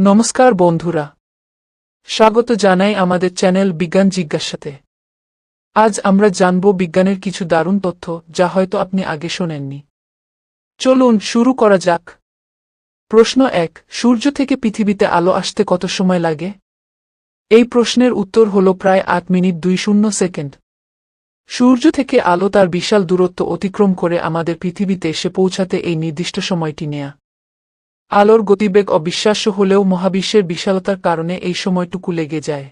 নমস্কার বন্ধুরা। স্বাগত জানাই আমাদের চ্যানেল বিজ্ঞান জিজ্ঞাসাতে। আজ আমরা জানব বিজ্ঞানের কিছু দারুণ তথ্য যা হয়তো আপনি আগে শোনেননি। চলুন শুরু করা যাক। প্রশ্ন এক, সূর্য থেকে পৃথিবীতে আলো আসতে কত সময় লাগে? এই প্রশ্নের উত্তর হল প্রায় আট মিনিট দুই শূন্য সেকেন্ড। সূর্য থেকে আলো তার বিশাল দূরত্ব অতিক্রম করে আমাদের পৃথিবীতে এসে পৌঁছাতে এই নির্দিষ্ট সময়টি নেয়া। আলোর গতিবেগ অবিশ্বাস্য হলেও মহাবিশ্বের বিশালতার কারণে এই সময়টুকু লেগে যায়।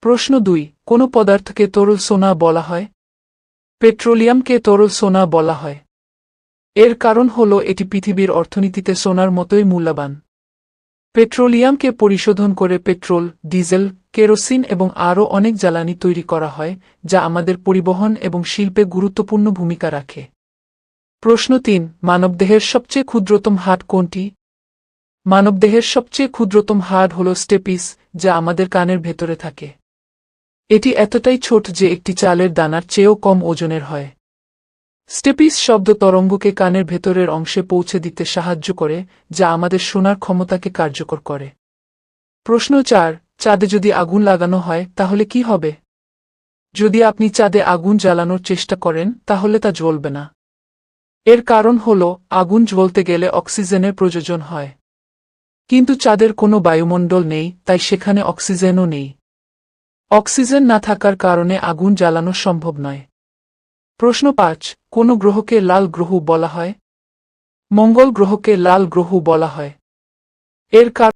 প্রশ্ন দুই, কোন পদার্থকে তরল সোনা বলা হয়? পেট্রোলিয়ামকে তরল সোনা বলা হয়। এর কারণ হল এটি পৃথিবীর অর্থনীতিতে সোনার মতোই মূল্যবান। পেট্রোলিয়ামকে পরিশোধন করে পেট্রোল, ডিজেল, কেরোসিন এবং আরও অনেক জ্বালানি তৈরি করা হয়, যা আমাদের পরিবহন এবং শিল্পে গুরুত্বপূর্ণ ভূমিকা রাখে। প্রশ্ন তিন, মানবদেহের সবচেয়ে ক্ষুদ্রতম হাট কোনটি? মানবদেহের সবচেয়ে ক্ষুদ্রতম হাড় হল স্টেপিস, যা আমাদের কানের ভেতরে থাকে। এটি এতটাই ছোট যে একটি চালের দানার চেয়েও কম ওজনের হয়। স্টেপিস শব্দ তরঙ্গকে কানের ভেতরের অংশে পৌঁছে দিতে সাহায্য করে, যা আমাদের শোনার ক্ষমতাকে কার্যকর করে। প্রশ্ন চার, চাঁদে যদি আগুন লাগানো হয়, তাহলে কি হবে? যদি আপনি চাঁদে আগুন জ্বালানোর চেষ্টা করেন, তাহলে তা জ্বলবে না। এর কারণ হল, আগুন জ্বলতে গেলে অক্সিজেনের প্রয়োজন হয়। কিন্তু চাঁদের কোনো বায়ুমণ্ডল নেই, তাই সেখানে অক্সিজেনও নেই। অক্সিজেন না থাকার কারণে আগুন জ্বালানো সম্ভব নয়। প্রশ্ন পাঁচ, কোন গ্রহকে লাল গ্রহ বলা হয়? মঙ্গল গ্রহকে লাল গ্রহ বলা হয়। এর কারণ